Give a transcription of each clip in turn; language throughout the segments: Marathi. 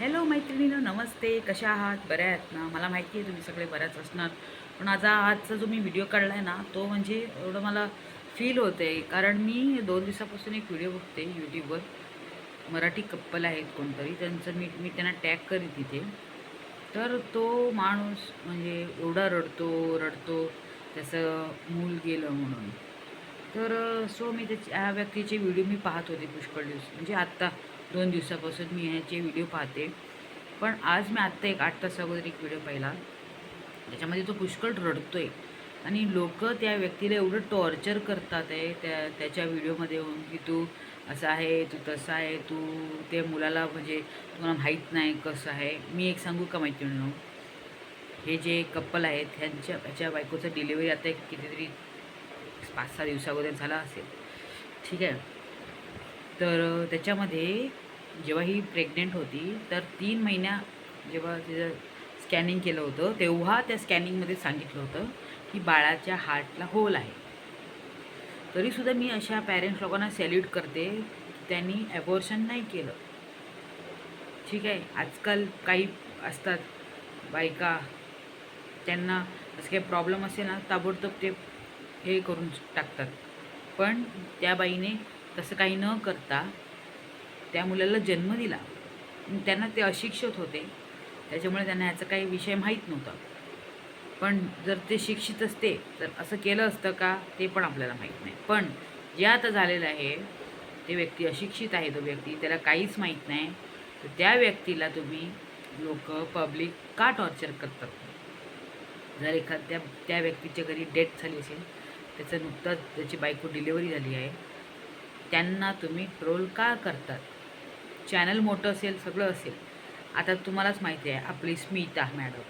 हॅलो मैत्रिणीनं नमस्ते. कशा आहात? बऱ्या आहेत ना? मला माहिती आहे तुम्ही सगळे बऱ्याच असणार. पण आज आजचा जो मी व्हिडिओ काढला आहे ना तो म्हणजे एवढं मला फील होत आहे कारण मी दोन दिवसापासून एक व्हिडिओ बघते यूट्यूबवर मराठी कप्पल आहेत कोणतरी. त्यांचं मी मी त्यांना टॅग करी तिथे. तर तो माणूस म्हणजे एवढा रडतो रडतो. त्याचं मूल गेलं म्हणून. तर सो मी त्याची ह्या व्यक्तीचे व्हिडिओ मी पाहत होते पुष्कळ दिवस. म्हणजे आत्ता. दोन दिवसापासून मी ह्याचे व्हिडिओ पाहते. पण आज मी आत्ता एक आठ तास अगोदर एक व्हिडिओ पाहिला. त्याच्यामध्ये तो पुष्कळ रडतो आहे आणि लोक त्या व्यक्तीला एवढं टॉर्चर करतात आहे त्या त्याच्या व्हिडिओमध्ये येऊन की तू असं आहे तू तसं आहे तू ते मुलाला म्हणजे तुम्हाला माहीत नाही कसं आहे. मी एक सांगू का मैत्रिणीनो? हे जे कपल आहेत ह्यांच्या ह्याच्या बायकोचं डिलिव्हरी आता एक कितीतरी पाच सहा दिवसाअगोदर झाला असेल. ठीक आहे? तर त्याच्यामध्ये जेव्हा ही प्रेग्नेंट होती तर तीन महिन्या जेव्हा तिचं स्कॅनिंग केलं होतं तेव्हा त्या स्कॅनिंगमध्ये सांगितलं होतं की बाळाच्या हार्टला होल आहे. तरीसुद्धा मी अशा पॅरेंट्स लोकांना सॅल्यूट करते त्यांनी ॲबॉर्शन नाही केलं. ठीक आहे आजकाल काही असतात बायका त्यांना असं काही प्रॉब्लेम असेल ना ताबडतोब ते हे करून टाकतात. पण त्या बाईने तसं काही न करता त्या मुलाला जन्म दिला. त्यांना ते अशिक्षित होते. त्याच्यामुळे त्यांना ह्याचा काही विषय माहीत नव्हता. पण जर ते शिक्षित असते तर असं केलं असतं का ते पण आपल्याला माहीत नाही. पण जे आता झालेलं आहे ते व्यक्ती अशिक्षित आहे तो व्यक्ती त्याला काहीच माहीत नाही. तर त्या व्यक्तीला तुम्ही लोक पब्लिक का टॉर्चर करतात? जर एखाद्या त्या व्यक्तीच्या घरी डेथ झाली असेल त्याचं नुकताच त्याची बायको डिलिव्हरी झाली आहे त्यांना तुम्ही ट्रोल का करतात? चॅनल मोठं असेल सगळं असेल. आता तुम्हालाच माहिती आहे आपली स्मिता मॅडम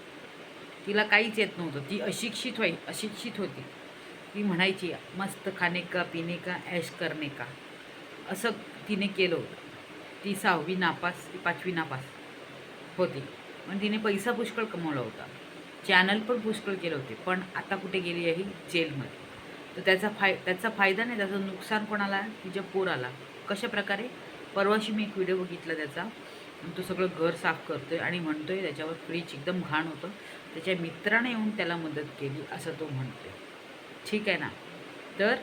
तिला काहीच येत नव्हतं. ती अशिक्षित व्हाई अशिक्षित होती. ती म्हणायची मस्त खाणे का पिणे का ऐश करणे का? असं तिने केलं होतं. ती सहावी नापास ती पाचवी नापास होती. पण तिने पैसा पुष्कळ कमवला होता. चॅनल पण पुष्कळ केलं होते. पण आता कुठे गेली आहे? जेलमध्ये. तर त्याचा फाय त्याचा फायदा नाही त्याचं नुकसान कोणाला? तिच्या पोराला. कशा प्रकारे? परवाशी मी एक व्हिडिओ बघितला त्याचा. तो सगळं घर साफ करतोय आणि म्हणतोय त्याच्यावर फ्रीज एकदम घाण होतं. त्याच्या मित्राने येऊन त्याला मदत केली असं तो म्हणतोय. ठीक आहे ना? तर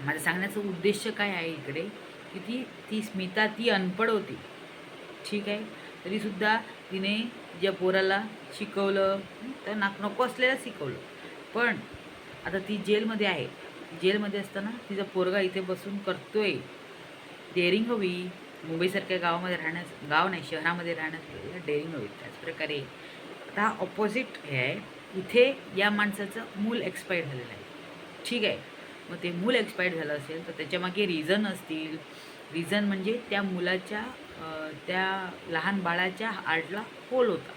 माझं सांगण्याचा उद्देश काय आहे इकडे? की ती ती स्मिता ती अनपड होती. ठीक आहे? तरीसुद्धा तिने ज्या पोराला शिकवलं तर नाक नको असलेलं शिकवलं. पण आता ती जेलमध्ये आहे. जेलमध्ये असताना तिचा पोरगा इथे बसून करतोय. डेअरिंग हवी. मुंबईसारख्या गावामध्ये राहण्यास गाव नाही शहरामध्ये राहण्यास डेअरिंग हवी. त्याचप्रकारे आता हा ऑपोजिट हे आहे. इथे या माणसाचं मूल एक्सपायर्ड झालेलं आहे. ठीक आहे. मग ते मूल एक्सपायर्ड झालं असेल तर त्याच्यामागे रिझन असतील. रिझन म्हणजे त्या मुलाच्या त्या लहान बाळाच्या हार्टला होल होता.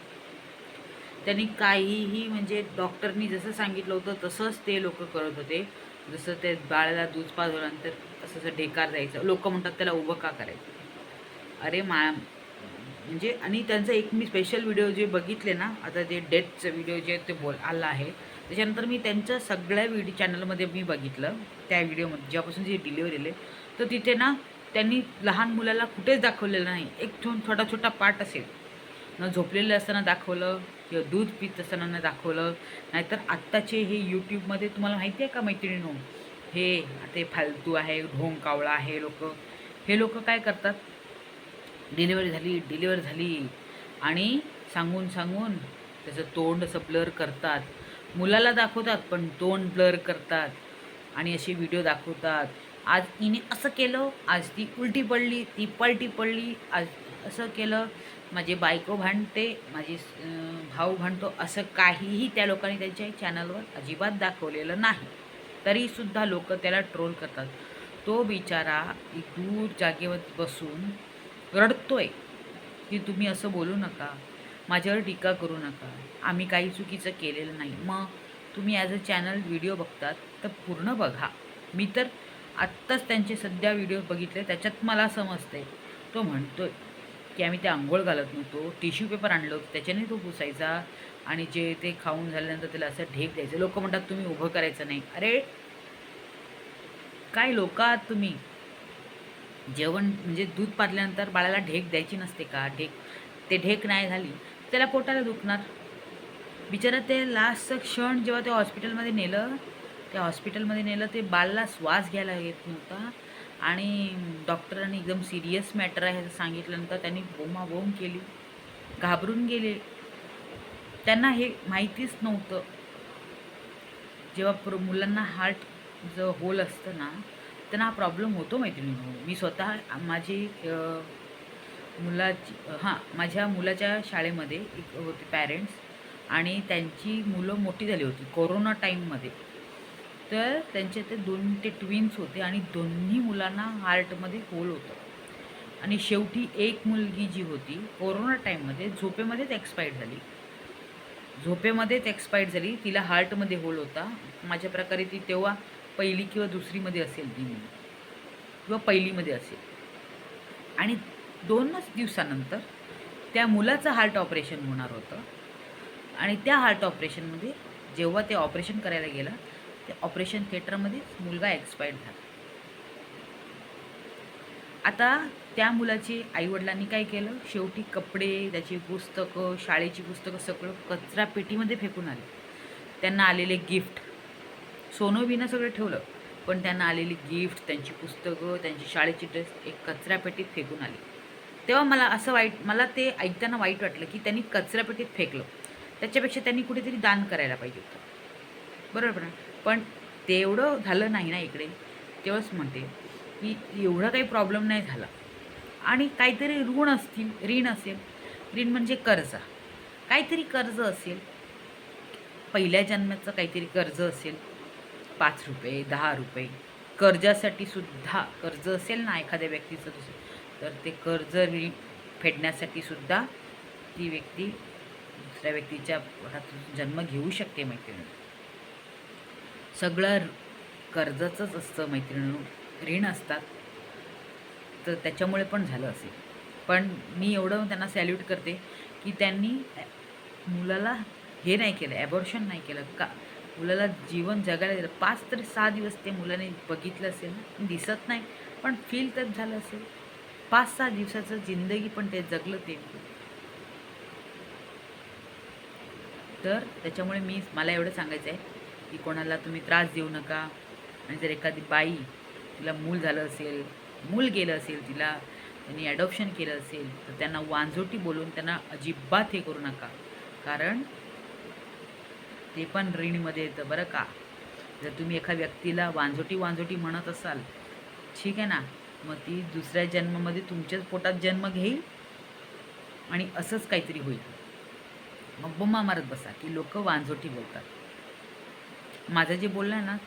त्यांनी काहीही म्हणजे डॉक्टरनी जसं सांगितलं होतं तसंच ते लोक करत होते. जसं ते बाळाला दूध पाजवल्यानंतर असं असं ढेकार द्यायचं. लोक म्हणतात त्याला उभं का करायचं? अरे मा म्हणजे आणि त्यांचा एक मी स्पेशल व्हिडिओ जे बघितले ना आता जे डेथचं व्हिडिओ जे ते बोल आला आहे. त्याच्यानंतर मी त्यांच्या सगळ्या व्हिडिओ चॅनलमध्ये मी बघितलं त्या व्हिडिओमध्ये जेव्हापासून जे डिलिव्हरी दिले तर तिथे ना त्यांनी लहान मुलाला कुठेच दाखवलेलं नाही. एक छोटा छोटा पार्ट असेल. न झोपलेलं असताना दाखवलं किंवा दूध पित असताना न दाखवलं. नाहीतर आत्ताचे हे यूट्यूबमध्ये तुम्हाला माहिती आहे का मैत्रिणीनो? हे ते फालतू आहे ढोंग कावळा आहे लोक. हे लोक काय करतात? डिलिव्हरी झाली डिलिव्हरी झाली. आणि सांगून सांगून त्याचं तोंड असं ब्लर करतात. मुलाला दाखवतात पण तोंड ब्लर करतात. आणि असे व्हिडिओ दाखवतात. आज तिने असं केलं आज ती उलटी पडली ती पलटी पडली आज असं केलं. माझी बायको भांडते माझी भाऊ भांडतो असं काहीही त्या लोकांनी त्यांच्या चॅनलवर अजिबात दाखवलेलं नाही. तरीसुद्धा लोक त्याला ट्रोल करतात. तो बिचारा दूर जागेवर बसून रडतोय. की तुम्ही असं बोलू नका माझ्यावर टीका करू नका आम्ही काही चुकीचं केलेलं नाही. मग तुम्ही ॲज अ चॅनल व्हिडिओ बघतात तर पूर्ण बघा. मी तर आत्ताच त्यांचे सध्या व्हिडिओ बघितले त्याच्यात मला समजते तो म्हणतोय की आम्ही ते आंघोळ घालत नव्हतो टिश्यू पेपर आणलं होतं त्याच्याने तो पुसायचा आणि जे ते खाऊन झाल्यानंतर त्याला असं ढेक द्यायचं. लोक म्हणतात तुम्ही उभं करायचं नाही. अरे काय लोक आहात तुम्ही? जेवण म्हणजे दूध पाजल्यानंतर बाळाला ढेक द्यायची नसते का? ढेक ते ढेक नाही झाली त्याला पोटाला दुखणार. बिचारा ते लास्टचं क्षण जेव्हा ते हॉस्पिटलमध्ये नेलं त्या हॉस्पिटलमध्ये नेलं ते बालला श्वास घ्यायला येत नव्हता. आणि डॉक्टरांनी एकदम सिरियस मॅटर आहे असं सांगितल्यानंतर त्यांनी बोमाबोम केली घाबरून गेले. त्यांना हे माहितीच नव्हतं. जेव्हा प्र मुलांना हार्ट जो होल असतं ना त्यांना हा प्रॉब्लेम होतो मैत्रिणी मी स्वतः माझी मुलाची हां माझ्या मुलाच्या शाळेमध्ये एक होते पॅरेंट्स आणि त्यांची मुलं मोठी झाली होती कोरोना टाईममध्ये तर त्यांचे ते दोन ते ट्विन्स होते आणि दोन्ही मुलांना हार्टमध्ये होल होतं. आणि शेवटी एक मुलगी जी होती कोरोना टाईममध्ये झोपेमध्येच एक्सपायर्ड झाली. झोपेमध्येच एक्सपायर्ड झाली तिला हार्टमध्ये होल होता. माझ्या प्रकारे ती तेव्हा पहिली किंवा दुसरीमध्ये असेल ती मुली किंवा पहिलीमध्ये असेल. आणि दोनच दिवसानंतर त्या मुलाचं हार्ट ऑपरेशन होणार होतं. आणि त्या हार्ट ऑपरेशनमध्ये जेव्हा ते ऑपरेशन करायला गेला ते ऑपरेशन थिएटरमध्येच मुलगा एक्सपायर्ड झाला. आता त्या मुलाचे आईवडिलांनी काय केलं? शेवटी कपडे त्याची पुस्तकं शाळेची पुस्तकं सगळं कचरा पेटीमध्ये फेकून आले. त्यांना आलेले गिफ्ट. सोनं बिनं सगळं ठेवलं पण त्यांना आलेली गिफ्ट त्यांची पुस्तकं त्यांची शाळेची ड्रेस एक कचरा पेटीत फेकून आली. तेव्हा मला असं वाईट मला ते ऐकताना वाईट वाटलं की त्यांनी कचरा पेटीत फेकलं. त्याच्यापेक्षा त्यांनी कुठेतरी दान करायला पाहिजे होतं. बरोबर ना? पण तेवढं झालं नाही ना इकडे. तेव्हाच म्हणते की एवढा काही प्रॉब्लेम नाही झाला. आणि काहीतरी ऋण असतील ऋण असेल. ऋण म्हणजे कर्ज. काहीतरी कर्ज असेल. पहिल्या जन्माचं काहीतरी कर्ज असेल. पाच रुपये दहा रुपये. कर्जासाठी सुद्धा कर्ज असेल ना एखाद्या व्यक्तीचं दुसरं. तर ते कर्ज ऋण फेडण्यासाठी सुद्धा ती व्यक्ती दुसऱ्या व्यक्तीच्या जन्म घेऊ शकते मैत्रिणी सगळं कर्जाचंच असतं मैत्रिणी ऋण असतात. तर त्याच्यामुळे पण झालं असेल. पण मी एवढं त्यांना सॅल्यूट करते की त्यांनी मुलाला हे नाही केलं ॲबॉर्शन नाही केलं. का? मुलाला जीवन जगायला दिलं. पाच तरी सहा दिवस ते मुलाने बघितलं असेल ना दिसत नाही. पण फील तर झालं असेल. पाच सहा दिवसाचं जिंदगी पण ते जगलं ते. तर त्याच्यामुळे मी मला एवढं सांगायचं आहे. की कोणाला तुम्ही त्रास देऊ नका. आणि जर एखादी बाई तिला मूल झालं असेल मूल गेलं असेल तिला त्यांनी ॲडॉप्शन केलं असेल तर त्यांना वांझोटी बोलून त्यांना अजिबात हे करू नका. कारण ते पण ऋणीमध्ये येतं बरं का. जर तुम्ही एका व्यक्तीला वांझोटी वांझोटी म्हणत असाल ठीक आहे ना मग ती दुसऱ्या जन्मामध्ये तुमच्याच पोटात जन्म घेईल आणि असंच काहीतरी होईल. मग बोमा मारत बसा की लोक वांझोटी बोलतात. माझं जे बोलणं आहे ना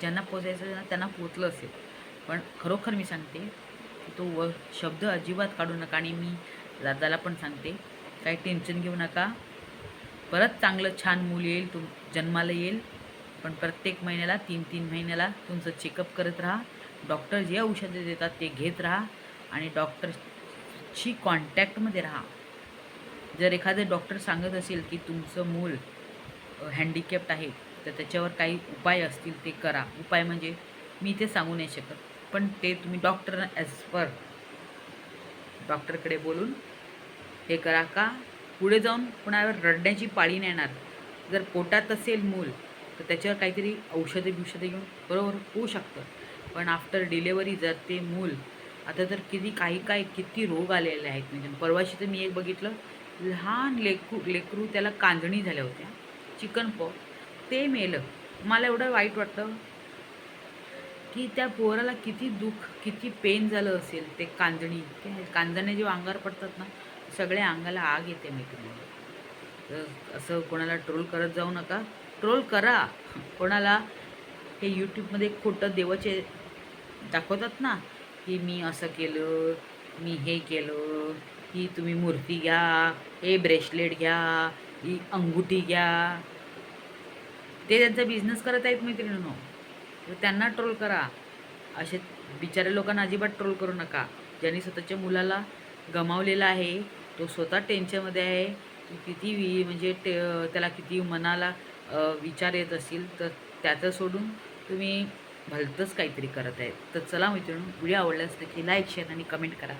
ज्यांना पोचायचं ना त्यांना पोचलं असेल. पण खरोखर मी सांगते तो व शब्द अजिबात काढू नका आणि मी दादाला पण सांगते काही टेन्शन घेऊ नका. परत चांगलं छान मूल येईल तुम जन्माला येईल. पण प्रत्येक महिन्याला तीन तीन महिन्याला तुमचं चेकअप करत राहा. डॉक्टर जे औषधं देतात ते घेत राहा आणि डॉक्टरशी कॉन्टॅक्टमध्ये राहा. जर एखादं डॉक्टर सांगत असेल की तुमचं मूल हँडिकॅप्ट आहे तर त्याच्यावर काही उपाय असतील ते करा. उपाय म्हणजे मी ते सांगू नाही शकत पण ते तुम्ही डॉक्टर ॲज पर डॉक्टरकडे बोलून हे करा का? पुढे जाऊन कुणावर रडण्याची पाळी नाही येणार. जर पोटात असेल मूल तर त्याच्यावर काहीतरी औषधे बिषधे घेऊन बरोबर होऊ शकतं. पण आफ्टर डिलेवरी जर ते मूल आता तर किती काही काय किती रोग आलेले आहेत. म्हणजे परवाशी तर मी एक बघितलं लहान लेकरू लेकरू त्याला कांजणी झाल्या होत्या. चिकन पॉक ते मेलं. मला एवढं वाईट वाटतं की त्या पोराला किती दुःख किती पेन झालं असेल ते कांजणी. कांजणे जेव्हा अंगावर पडतात ना सगळ्या अंगाला आग येते मैत्रिणी तर असं कोणाला ट्रोल करत जाऊ नका. ट्रोल करा. कोणाला हे यूट्यूबमध्ये खोटं देवाचे दाखवतात ना की मी असं केलं मी हे केलं की तुम्ही मूर्ती घ्या हे ब्रेसलेट घ्या ही अंगुठी घ्या. ते त्यांचा बिझनेस करत आहेत मैत्रिणींनो. तर त्यांना ट्रोल करा. असे बिचाऱ्या लोकांना अजिबात ट्रोल करू नका. ज्यांनी स्वतःच्या मुलाला गमावलेला आहे तो स्वतः टेन्शनमध्ये आहे. की किती वि म्हणजे ते त्याला किती मनाला विचार येत असतील तर त्याचं सोडून तुम्ही भलतंच काहीतरी करत आहे. तर चला मैत्रिणी व्हिडिओ आवडल्यास नक्की लाईक शेअर आणि कमेंट करा.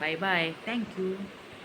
Bye bye thank you